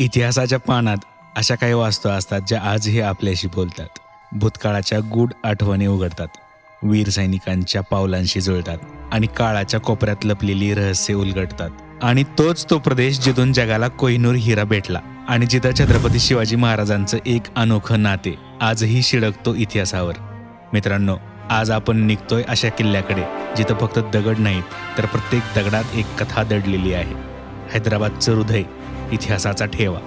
इतिहासाच्या पानात अशा काही वास्तू असतात ज्या आजही आपल्याशी बोलतात. भूतकाळाच्या गूढ आठवणी उघडतात. वीर सैनिकांच्या पावलांशी जुळतात आणि काळाच्या कोपऱ्यात लपलेली रहस्य उलगडतात. आणि तोच तो प्रदेश जिथून जगाला कोहिनूर हिरा भेटला आणि जिथं छत्रपती शिवाजी महाराजांचं एक अनोखं नाते आजही शिळकतो इतिहासावर. मित्रांनो आज आपण निघतोय अशा किल्ल्याकडे जिथं फक्त दगड नाहीत तर प्रत्येक दगडात एक कथा दडलेली आहे. हैदराबादचं हृदय इतिहासाचा ठेवा.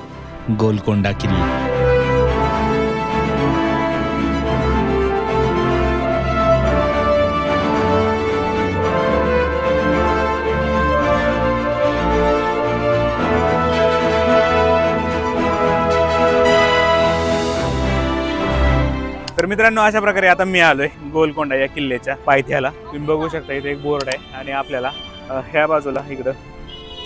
गोलकोंडा किल्ला. तर मित्रांनो अशा प्रकारे आता मी आलोय गोलकोंडा या किल्ल्याच्या पायथ्याला. तुम्ही बघू शकता इथे एक बोर्ड आहे आणि आपल्याला ह्या बाजूला इकडं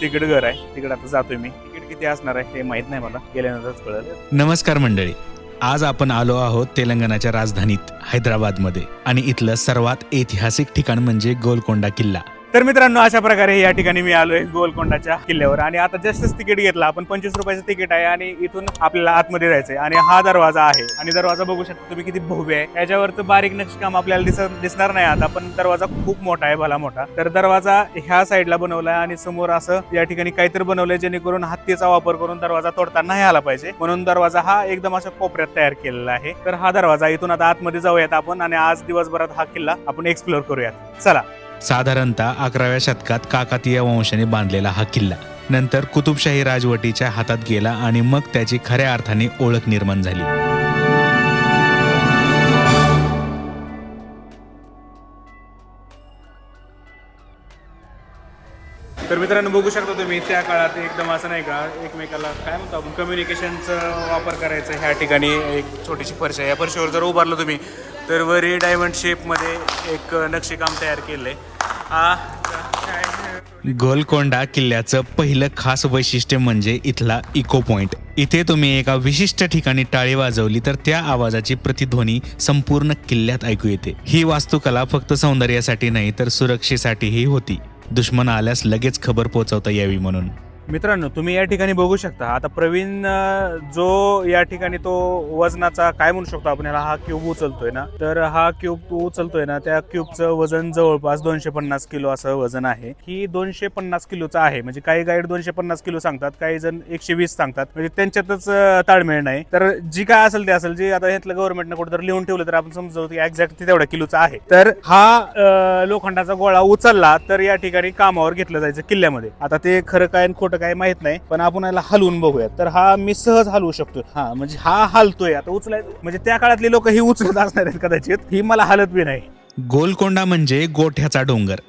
तिकीट घर आहे. तिकडे आता जातोय मी. तिकीट किती असणार आहे हे माहीत नाही मला. गेल्यानंतरच कळलं. नमस्कार मंडळी. आज आपण आलो आहोत तेलंगणाच्या राजधानीत हैदराबादमध्ये. आणि इथलं सर्वात ऐतिहासिक ठिकाण म्हणजे गोलकोंडा किल्ला. तर मित्रांनो अशा प्रकारे या ठिकाणी मी आलोय गोलकोंडाच्या किल्ल्यावर. आणि आता जस्टच तिकीट घेतलं. आपण पंचवीस रुपयाचं तिकीट आहे आणि इथून आपल्याला आतमध्ये जायचंय. आणि हा दरवाजा आहे. आणि दरवाजा बघू शकता तुम्ही किती भव्य आहे. याच्यावरचं बारीक नक्षीकाम आपल्याला दिसत दिसणार नाही आता पण दरवाजा खूप मोठा आहे भला मोठा. तर दरवाजा ह्या साईडला बनवलाय आणि समोर असं या ठिकाणी काहीतरी बनवलंय जेणेकरून हत्तीचा वापर करून दरवाजा तोडता नाही आला पाहिजे. म्हणून दरवाजा हा एकदम अशा कोपऱ्यात तयार केलेला आहे. तर हा दरवाजा इथून आता आतमध्ये जाऊयात आपण आणि आज दिवसभरात हा किल्ला आपण एक्सप्लोर करूयात. चला. साधारणतः अकराव्या शतकात काकातीय वंशाने बांधलेला हा किल्ला. नंतर कुतुबशाही राजवटीच्या हातात गेला आणि मग त्याची खऱ्या अर्थाने ओळख निर्माण झाली. तर मित्रांनो बघू शकता तुम्ही त्या काळात एकदम असं नाही का एकमेकाला काय म्हणतो आपण कम्युनिकेशनचा वापर करायचा ह्या ठिकाणी एक छोटीशी फरशी आहे. या फरशीवर जर उभारलं तुम्ही तर वरी डायमंड शेपमध्ये एक नक्षीकाम तयार केलं आहे हा. काय गोलकोंडा किल्ल्याचं पहिलं खास वैशिष्ट्य म्हणजे इथला इको पॉइंट इथे तुम्ही एका विशिष्ट ठिकाणी टाळी वाजवली तर त्या आवाजाची प्रतिध्वनी संपूर्ण किल्ल्यात ऐकू येते. ही वास्तुकला फक्त सौंदर्यासाठी नाही तर सुरक्षेसाठीही होती. दुश्मन आल्यास लगेच खबर पोहोचवता यावी म्हणून. मित्रांनो तुम्ही या ठिकाणी बघू शकता. आता प्रवीण जो या ठिकाणी तो वजनाचा काय म्हणू शकतो आपण याला? हा क्यूब उचलतोय ना? तर हा क्यूब तो उचलतोय ना त्या क्यूबचं वजन जवळपास दोनशे पन्नास किलो असं वजन आहे. ही दोनशे पन्नास किलोचं आहे. म्हणजे काही गाईड दोनशे पन्नास किलो सांगतात काही जण एकशे वीस सांगतात. म्हणजे त्यांच्यातच ताळमेळ नाही. तर जी काय असेल ते असेल जे आता घेतलं गव्हर्नमेंटनं कुठेतरी लिहून ठेवलं तर आपण समजवतो की एक्झॅक्ट तेवढ्या किलोचा आहे. तर हा लोखंडाचा गोळा उचलला तर या ठिकाणी कामावर घेतलं जायचं किल्ल्यामध्ये. आता ते खरं काय खोटं खोटं काय माहीत नाही पण आपण याला हलवून बघूयात. तर हा मी सहज हलवू शकतो हा म्हणजे हा हलतोय. आता उचलाय म्हणजे त्या काळातली लोक ही उचलत असणार आहेत कदाचित. ही मला हलत बी नाही. गोलकोंडा म्हणजे गोठ्याचा डोंगर.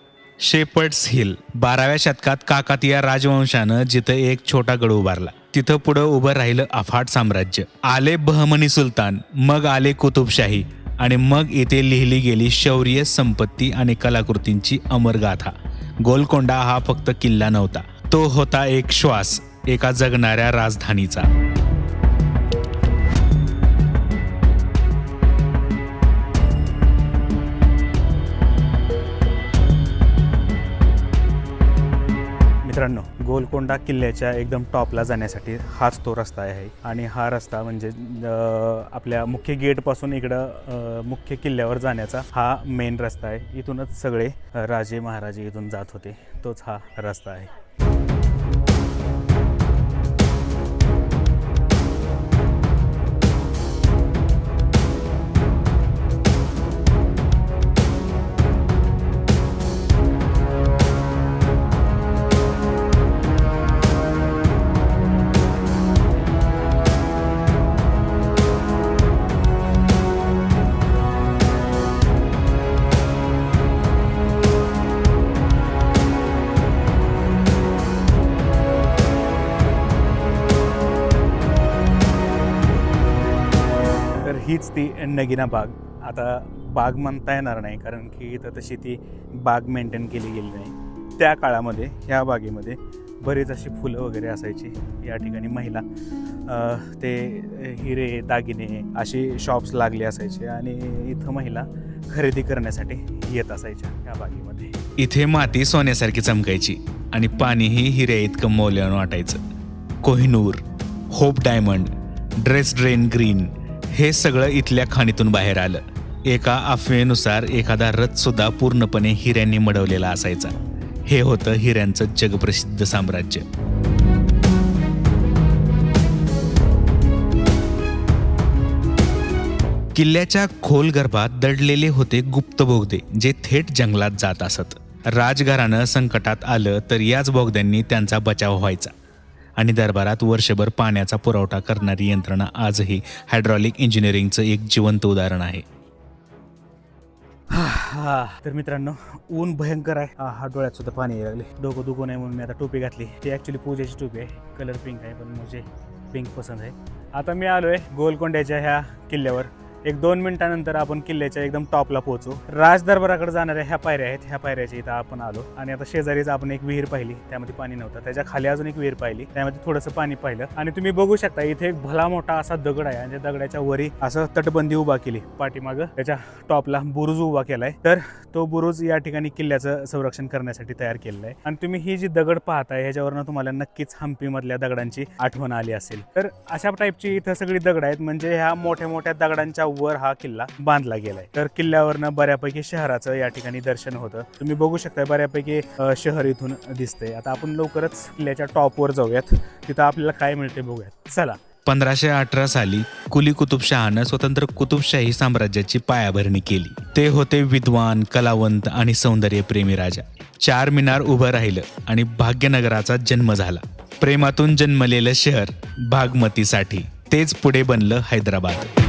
शेपर्ड्स हिल बाराव्या शतकात काकातिया राजवंशानं जिथं एक छोटा गड उभारला. तिथं पुढं उभं राहिलं अफाट साम्राज्य. आले बहमनी सुलतान मग आले कुतुबशाही आणि मग इथे लिहिली गेली शौर्य संपत्ती आणि कलाकृतींची अमरगाथा. गोलकोंडा हा फक्त किल्ला नव्हता. तो होता एक श्वास एका जगणाऱ्या राजधानीचा. मित्रांनो गोलकोंडा किल्ल्याच्या एकदम टॉपला जाण्यासाठी हाच तो रस्ता आहे. आणि हा रस्ता म्हणजे आपल्या मुख्य गेटपासून इकडं मुख्य किल्ल्यावर जाण्याचा हा मेन रस्ता आहे. इथूनच सगळे राजे महाराजे इथून जात होते. तोच हा रस्ता आहे. हीच ती नगिना बाग. आता बाग म्हणता येणार नाही कारण की इथं तशी ती बाग मेंटेन केली गेली नाही. त्या काळामध्ये ह्या बागेमध्ये बरीच अशी फुलं वगैरे असायची. या ठिकाणी महिला ते हिरे दागिने असे शॉप्स लागले असायचे आणि इथं महिला खरेदी करण्यासाठी येत असायच्या या बागेमध्ये. इथे माती सोन्यासारखी चमकायची आणि पाणीही हिऱ्या इतकं मौल्यवान वाटायचं. Kohinoor Hope Diamond Dresden Green हे सगळं इथल्या खाणीतून बाहेर आलं. एका अफवेनुसार एखादा रथ सुद्धा पूर्णपणे हिऱ्यांनी मडवलेला असायचा. हे होतं हिऱ्यांचं जगप्रसिद्ध साम्राज्य. किल्ल्याच्या खोल गर्भात दडलेले होते गुप्त बोगदे जे थेट जंगलात जात असत. राजघराणं संकटात आलं तर याच बोगद्यांनी त्यांचा बचाव व्हायचा. आणि दरबारात वर्षभर पाण्याचा पुरवठा करणारी यंत्रणा आजही हायड्रॉलिक इंजिनिअरिंगचं एक जिवंत उदाहरण आहे. तर मित्रांनो ऊन भयंकर आहे. हा हा डोळ्यात सुद्धा पाणी यायला लागले डोकं दुखू नये म्हणून मी आता टोपी घातली. ती ॲक्च्युली पूजेची टोपी आहे. कलर पिंक आहे पण म्हणजे पिंक पसंत आहे. आता मी आलोय गोलकोंड्याच्या ह्या किल्ल्यावर. एक दोन मिनिटानंतर आपण किल्ल्याच्या एकदम टॉपला पोहोचू. राज दरबाराकडे जाणाऱ्या ह्या पायऱ्या आहेत ह्या पायऱ्याच्या इथं आपण आलो. आणि आता शेजारीच आपण एक विहीर पाहिली त्यामध्ये पाणी नव्हतं. त्याच्याखाली अजून एक विहीर पाहिली त्यामध्ये थोडंसं पाणी पाहिलं. आणि तुम्ही बघू शकता इथे एक भला मोठा असा दगड आहे. आणि त्या दगडाच्या वरी असं तटबंदी उभा केली पाठीमागं. त्याच्या टॉपला बुरुज उभा केलाय. तर तो बुरुज या ठिकाणी किल्ल्याचं संरक्षण करण्यासाठी तयार केलेला आहे. आणि तुम्ही ही जी दगड पाहताय ह्याच्यावरनं तुम्हाला नक्कीच हम्पी मधल्या दगडांची आठवण आली असेल. तर अशा टाईपची इथं सगळी दगड आहेत. म्हणजे ह्या मोठ्या मोठ्या दगडांच्या वर हा किल्ला बांधला गेलाय. तर किल्ल्यावरनं बऱ्यापैकी शहराचं या ठिकाणी दर्शन होतं. तुम्ही बघू शकता बऱ्यापैकी शहर इथून दिसतंय. आता आपण लवकरच किल्ल्याच्या टॉपवर जाऊयात. तिथं आपल्याला काय मिळते बघूयात. चला. पंधराशे अठरा साली कुली कुतुबशहानं स्वतंत्र कुतुबशाही साम्राज्याची पायाभरणी केली. ते होते विद्वान कलावंत आणि सौंदर्यप्रेमी राजा. चार मिनार उभं राहिलं आणि भाग्यनगराचा जन्म झाला. प्रेमातून जन्मलेलं शहर भागमतीसाठी. तेच पुढे बनलं हैदराबाद.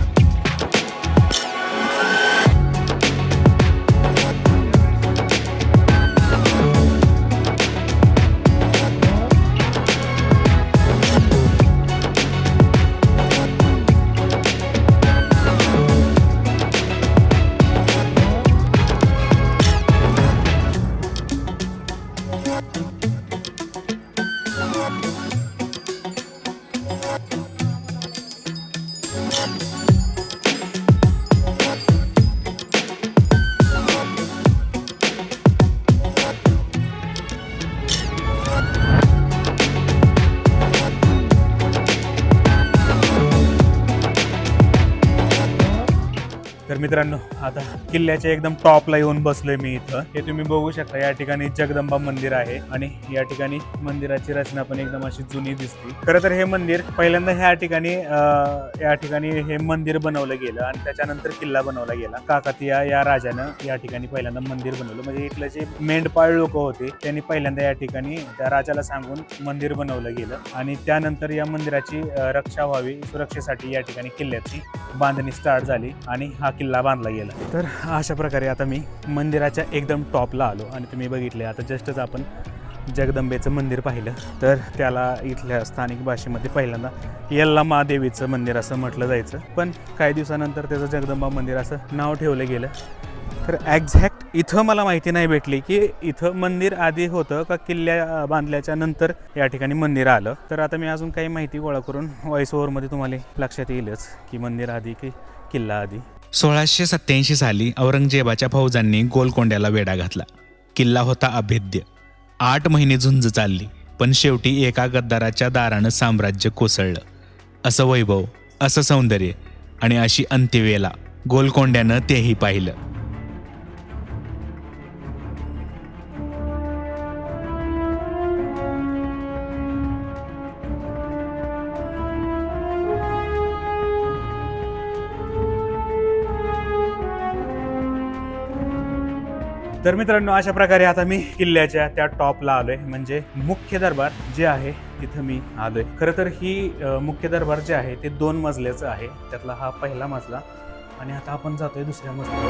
तर मित्रांनो आता किल्ल्याच्या एकदम टॉपला येऊन बसलोय मी इथं. हे तुम्ही बघू शकता या ठिकाणी जगदंबा मंदिर आहे आणि या ठिकाणी मंदिराची रचना पण एकदम अशी जुनी दिसते. खरं तर हे मंदिर पहिल्यांदा ह्या ठिकाणी या ठिकाणी हे मंदिर बनवलं गेलं आणि त्याच्यानंतर किल्ला बनवला गेला. काकातिया या राजानं या ठिकाणी पहिल्यांदा मंदिर बनवलं. म्हणजे इथलं जे मेंढपाळ लोक होते त्यांनी पहिल्यांदा या ठिकाणी त्या राजाला सांगून मंदिर बनवलं गेलं आणि त्यानंतर या मंदिराची रक्षा व्हावी सुरक्षेसाठी या ठिकाणी किल्ल्याची बांधणी स्टार्ट झाली आणि हा किल्ला बांधला गेला. तर अशा प्रकारे आता मी मंदिराच्या एकदम टॉपला आलो आणि तुम्ही बघितले आता जस्टच आपण जगदंबेचं मंदिर पाहिलं. तर त्याला इथल्या स्थानिक भाषेमध्ये पहिल्यांदा यल्ला महादेवीचं मंदिर असं म्हटलं जायचं. पण काही दिवसानंतर त्याचं जगदंबा मंदिर असं नाव ठेवलं गेलं. तर एक्झॅक्ट इथं मला माहिती नाही भेटली की इथं मंदिर आधी होतं का किल्ल्या बांधल्याच्या नंतर या ठिकाणी मंदिर आलं. तर आता मी अजून काही माहिती गोळा करून व्हॉइस ओव्हरमध्ये तुम्हाला लक्षात येईलच की मंदिर आधी की किल्ला आधी. सोळाशे सत्याऐंशी साली औरंगजेबाच्या फौजांनी गोलकोंड्याला वेढा घातला. किल्ला होता अभेद्य. आठ महिने झुंज चालली पण शेवटी एका गद्दाराच्या दारानं साम्राज्य कोसळलं. असं वैभव असं सौंदर्य आणि अशी अंत्यवेला गोलकोंड्यानं तेही पाहिलं. तर मित्रांनो अशा प्रकारे आता मी किल्ल्याच्या त्या टॉपला आलोय. म्हणजे मुख्य दरबार जे आहे तिथं मी आलोय. खरं तर ही मुख्य दरबार जे आहे ते दोन मजल्याचं आहे. त्यातला हा पहिला मजला. आणि आता आपण जातोय दुसऱ्या मजल्यावर.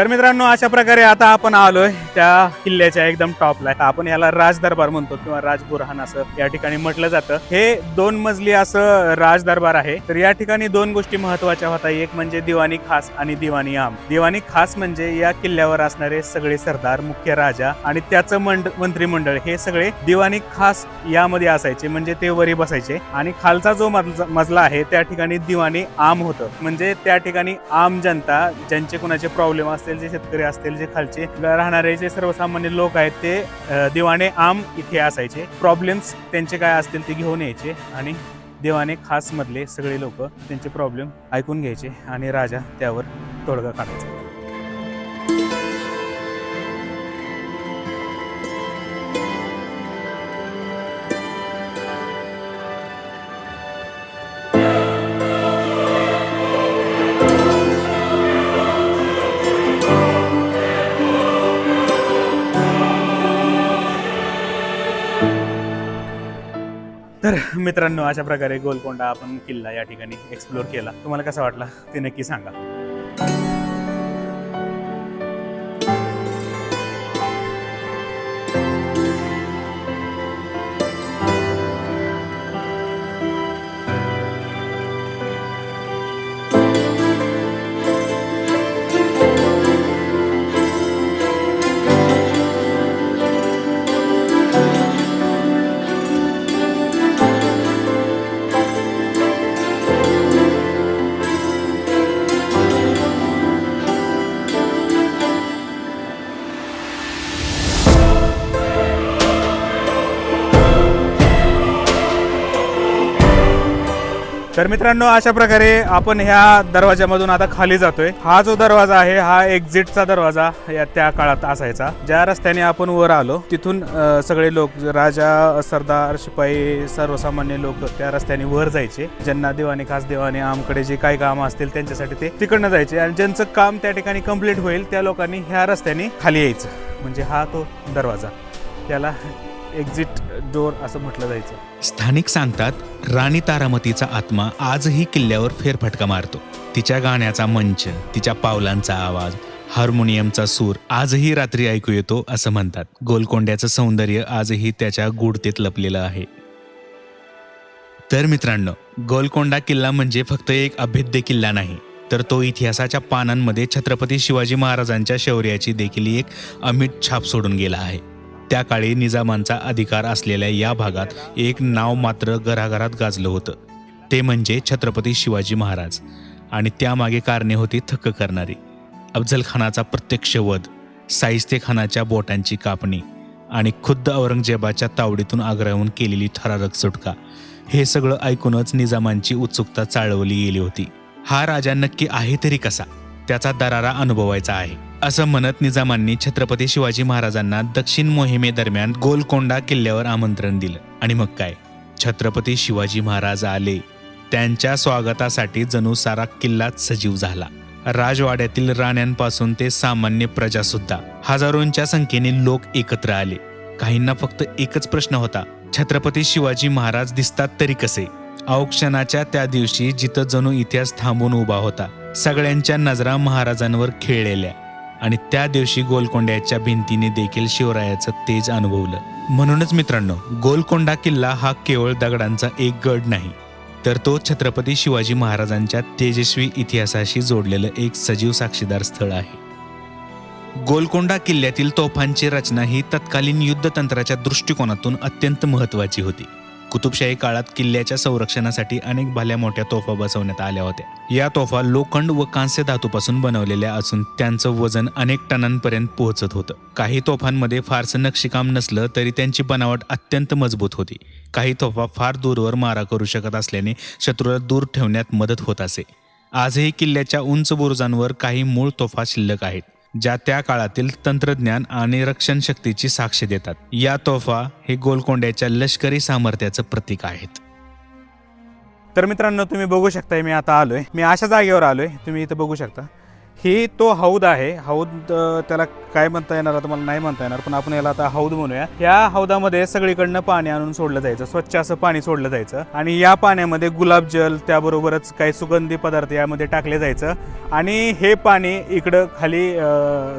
तर मित्रांनो अशा प्रकारे आता आपण आलोय त्या किल्ल्याच्या एकदम टॉपला. आपण याला राज दरबार म्हणतो किंवा राजबुरहान असं या ठिकाणी म्हटलं जातं. हे दोन मजली असं राज दरबार आहे. तर या ठिकाणी दोन गोष्टी महत्त्वाच्या होत्या एक म्हणजे दिवाणी खास आणि दिवाणी आम. दिवाणी खास म्हणजे या किल्ल्यावर असणारे सगळे सरदार मुख्य राजा आणि त्याचं मंड मंत्रिमंडळ हे सगळे दिवाणी खास यामध्ये असायचे. म्हणजे ते वरी बसायचे. आणि खालचा जो मजला मजला आहे त्या ठिकाणी दिवाणी आम होतं. म्हणजे त्या ठिकाणी आम जनता ज्यांचे कोणाचे प्रॉब्लेम असतील जे शेतकरी असतील जे खालचे राहणारे जे सर्वसामान्य लोक आहेत ते देवाने दिवाणे आम इथे असायचे. प्रॉब्लेम्स त्यांचे काय असतील ते घेऊन यायचे आणि देवाने खासमधले सगळे लोक त्यांचे प्रॉब्लेम ऐकून घ्यायचे आणि राजा त्यावर तोडगा काढायचा. मित्रांनो अशा प्रकारे गोलकोंडा आपण किल्ला या ठिकाणी एक्सप्लोर केला. तुम्हाला कसा वाटला ते नक्की सांगा. तर मित्रांनो अशा प्रकारे आपण ह्या दरवाजामधून आता खाली जातोय. हा जो दरवाजा आहे हा एक्झिटचा दरवाजा या त्या काळात असायचा. ज्या रस्त्याने आपण वर आलो तिथून सगळे लोक राजा सरदार शिपाई सर्वसामान्य लोक त्या रस्त्याने वर जायचे. ज्यांना देवाने खास देवाने आमकडे जे काही काम असतील त्यांच्यासाठी ते तिकडनं जायचे. आणि ज्यांचं काम त्या ठिकाणी कंप्लीट होईल त्या लोकांनी ह्या रस्त्याने खाली यायचं. म्हणजे हा तो दरवाजा. त्याला एक्झिट डोर असं म्हटलं जायचं. स्थानिक सांगतात राणी तारामतीचा आत्मा आजही किल्ल्यावर फेरफटका मारतो. तिच्या गाण्याचा मंच तिच्या पावलांचा आवाज हार्मोनियमचा सूर आजही रात्री ऐकू येतो असं म्हणतात. गोलकोंड्याचं सौंदर्य आजही त्याच्या गुडतेत लपलेलं आहे. तर मित्रांनो गोलकोंडा किल्ला म्हणजे फक्त एक अभेद्य किल्ला नाही तर तो इतिहासाच्या पानांमध्ये छत्रपती शिवाजी महाराजांच्या शौर्याची देखील एक अमिट छाप सोडून गेला आहे. त्या काळी निजामांचा अधिकार असलेल्या या भागात एक नाव मात्र घराघरात गाजलं होतं. ते म्हणजे छत्रपती शिवाजी महाराज. आणि त्यामागे कारणे होती थक्क करणारी. अफजलखानाचा प्रत्यक्ष वध साहिस्तेखानाच्या बोटांची कापणी आणि खुद्द औरंगजेबाच्या तावडीतून आग्रहून केलेली थरारक सुटका हे सगळं ऐकूनच निजामांची उत्सुकता चाळवली गेली होती. हा राजा नक्की आहे तरी कसा? त्याचा दरारा अनुभवायचा आहे. असं म्हणत निजामांनी छत्रपती शिवाजी महाराजांना दक्षिण मोहिमेदरम्यान गोलकोंडा किल्ल्यावर आमंत्रण दिलं. आणि मग काय? छत्रपती शिवाजी महाराज आले. त्यांच्या स्वागतासाठी जणू सारा किल्लाच सजीव झाला. राजवाड्यातील राण्यांपासून ते सामान्य प्रजा सुद्धा हजारोंच्या संख्येने लोक एकत्र आले. काहींना फक्त एकच प्रश्न होता छत्रपती शिवाजी महाराज दिसतात तरी कसे? औक्षणाच्या त्या दिवशी जिथं जणू इतिहास थांबून उभा होता सगळ्यांच्या नजरा महाराजांवर खेळलेल्या आणि त्या दिवशी गोलकोंड्याच्या भिंतीने देखील शिवरायाचं तेज अनुभवलं. म्हणूनच मित्रांनो गोलकोंडा किल्ला हा केवळ दगडांचा एक गड नाही तर तो छत्रपती शिवाजी महाराजांच्या तेजस्वी इतिहासाशी जोडलेलं एक सजीव साक्षीदार स्थळ आहे. गोलकोंडा किल्ल्यातील तोफांची रचना ही तत्कालीन युद्धतंत्राच्या दृष्टिकोनातून अत्यंत महत्वाची होती. कुतुबशाही काळात किल्ल्याच्या संरक्षणासाठी अनेक भल्या मोठ्या तोफा बसवण्यात आल्या होत्या. या तोफा लोखंड व कांस्य धातूपासून बनवलेल्या असून त्यांचं वजन अनेक टनांपर्यंत पोहोचत होतं. काही तोफांमध्ये फारसं नक्षीकाम नसलं तरी त्यांची बनावट अत्यंत मजबूत होती. काही तोफा फार दूरवर मारा करू शकत असल्याने शत्रूला दूर ठेवण्यात मदत होत असे. आजही किल्ल्याच्या उंच बुरुजांवर काही मूळ तोफा शिल्लक आहेत. ज्या त्या काळातील तंत्रज्ञान आणि रक्षण शक्तीची साक्ष देतात. या तोफा हे गोलकोंड्याच्या लष्करी सामर्थ्याचं प्रतीक आहेत. तर मित्रांनो तुम्ही बघू शकताय मी आता आलोय. मी अशा जागेवर आलोय. तुम्ही इथं बघू शकता. ही तो हौद आहे. हौद त्याला काय म्हणता येणार आता मला नाही म्हणता येणार पण आपण याला आता हौद म्हणूया. या हौदामध्ये सगळीकडनं पाणी आणून सोडलं जायचं. स्वच्छ असं पाणी सोडलं जायचं. आणि या पाण्यामध्ये गुलाबजल त्याबरोबरच काही सुगंधी पदार्थ यामध्ये टाकले जायचं. आणि हे पाणी इकडं खाली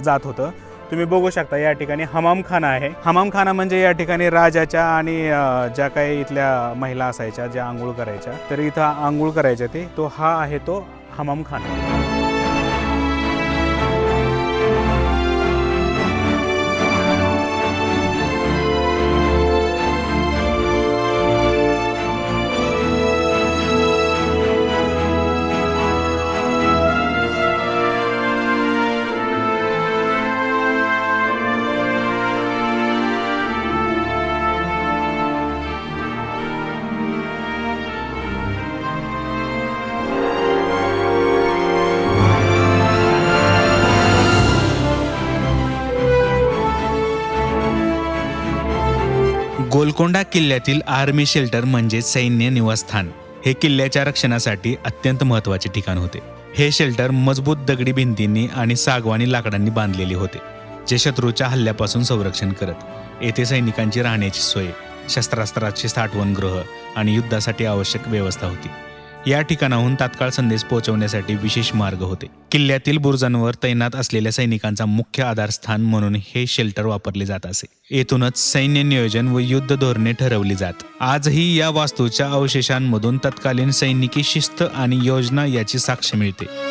जात होतं. तुम्ही बघू शकता या ठिकाणी हमामखाना आहे. हमामखाना म्हणजे या ठिकाणी राजाच्या आणि ज्या काही इथल्या महिला असायच्या ज्या आंघोळ करायच्या तर इथं आंघोळ करायच्या ते तो हा आहे तो हमामखाना. गोलकोंडा किल्ल्यातील आर्मी शेल्टर म्हणजे सैन्य निवासस्थान. हे किल्ल्याच्या रक्षणासाठी अत्यंत महत्त्वाचे ठिकाण होते. हे शेल्टर मजबूत दगडी भिंतींनी आणि सागवानी लाकडांनी बांधलेले होते जे शत्रूच्या हल्ल्यापासून संरक्षण करत येथे सैनिकांची राहण्याची सोय शस्त्रास्त्राचे साठवण गृह आणि युद्धासाठी आवश्यक व्यवस्था होती. या ठिकाणाहून तात्काळ संदेश पोहोचवण्यासाठी विशेष मार्ग होते. किल्ल्यातील बुरुजांवर तैनात असलेल्या सैनिकांचा मुख्य आधारस्थान म्हणून हे शेल्टर वापरले जात असे. येथूनच सैन्य नियोजन व युद्ध धोरणे ठरवली जात. आजही या वास्तूच्या अवशेषांमधून तत्कालीन सैनिकी शिस्त आणि योजना याची साक्ष मिळते.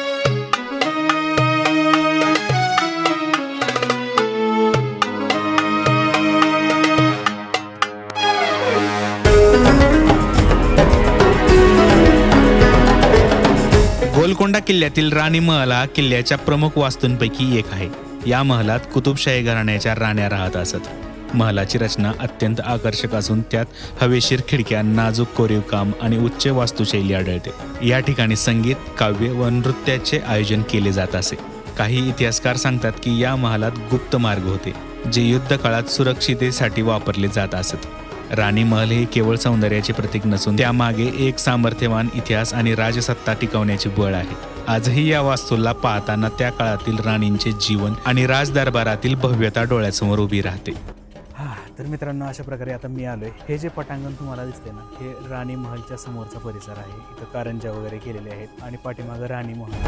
गोलकोंडा किल्ल्यातील राणी महल हा किल्ल्याच्या प्रमुख वास्तूंपैकी एक आहे. या महलात कुतुबशाही घराण्याच्या राण्या राहत असत. महलाची रचना अत्यंत आकर्षक असून त्यात हवेशीर खिडक्या नाजूक कोरीव काम आणि उच्च वास्तुशैली आढळते. या ठिकाणी संगीत काव्य व नृत्याचे आयोजन केले जात असे. काही इतिहासकार सांगतात की या महालात गुप्त मार्ग होते जे युद्ध काळात सुरक्षितेसाठी वापरले जात असत. राणी महल हे केवळ सौंदर्याचे प्रतीक नसून त्यामागे एक सामर्थ्यवान इतिहास आणि राजसत्ता टिकवण्याचे बळ आहे. आजही या वास्तूला पाहताना त्या काळातील राणींचे जीवन आणि राजदरबारातील भव्यता डोळ्यासमोर उभी राहते. हा तर मित्रांनो अशा प्रकारे आता मी आलोय. हे जे पटांगण तुम्हाला दिसते ना हे राणी महलच्या समोरचा परिसर आहे. इथं कारंजा वगैरे केलेले आहेत आणि पाठीमागं राणी महल.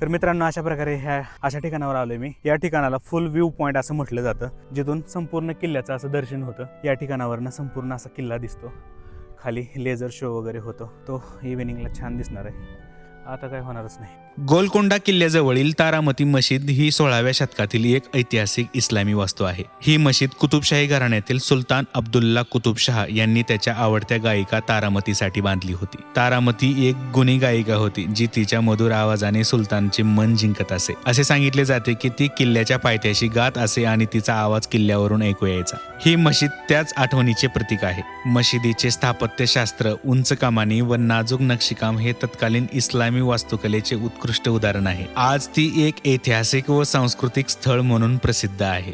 तर मित्रांनो अशा प्रकारे ह्या अशा ठिकाणावर आलोय मी. या ठिकाणाला फुल व्ह्यू पॉईंट असं म्हटलं जातं जिथून संपूर्ण किल्ल्याचं असं दर्शन होतं. या ठिकाणावरनं संपूर्ण असा किल्ला दिसतो. खाली लेझर शो वगैरे होतो. तो इव्हिनिंगला छान दिसणार आहे. आता काय होणारच नाही. गोलकोंडा किल्ल्याजवळील तारामती मशीद ही सोळाव्या शतकातील एक ऐतिहासिक इस्लामी वास्तू आहे. ही मशीद कुतुबशाही घराण्यातील सुलतान अब्दुल्ला कुतुबशाह यांनी त्याच्या आवडत्या गायिका तारामतीसाठी बांधली होती. तारामती एक गुणी गायिका होती जी तिच्या मधुर आवाजाने सुलतानचे मन जिंकत असे. असे सांगितले जाते की ती किल्ल्याच्या पायथ्याशी गात असे आणि तिचा आवाज किल्ल्यावरून ऐकू यायचा. ही मशीद त्याच आठवणीचे प्रतीक आहे. मशिदीचे स्थापत्यशास्त्र उंच कामानी व नाजूक नक्षीकाम हे तत्कालीन इस्लामी वास्तुकलेचे उत्कृष्ट उत्कृष्ट उदाहरण आहे. आज ती एक ऐतिहासिक व सांस्कृतिक स्थळ म्हणून प्रसिद्ध आहे.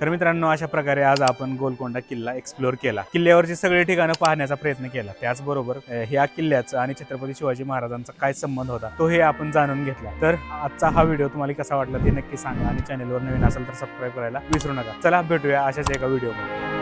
तर मित्रांनो अशा प्रकारे आज आपण गोलकोंडा किल्ला एक्सप्लोअर केला. किल्ल्यावरची सगळी ठिकाणं पाहण्याचा प्रयत्न केला. त्याचबरोबर ह्या किल्ल्याचा आणि छत्रपती शिवाजी महाराजांचा काय संबंध होता तो हे आपण जाणून घेतला. तर आजचा हा व्हिडिओ तुम्हाला कसा वाटला ते नक्की सांगा आणि चॅनलवर नवीन असेल तर सबस्क्राईब करायला विसरू नका. चला भेटूया अशाच एका व्हिडिओमध्ये.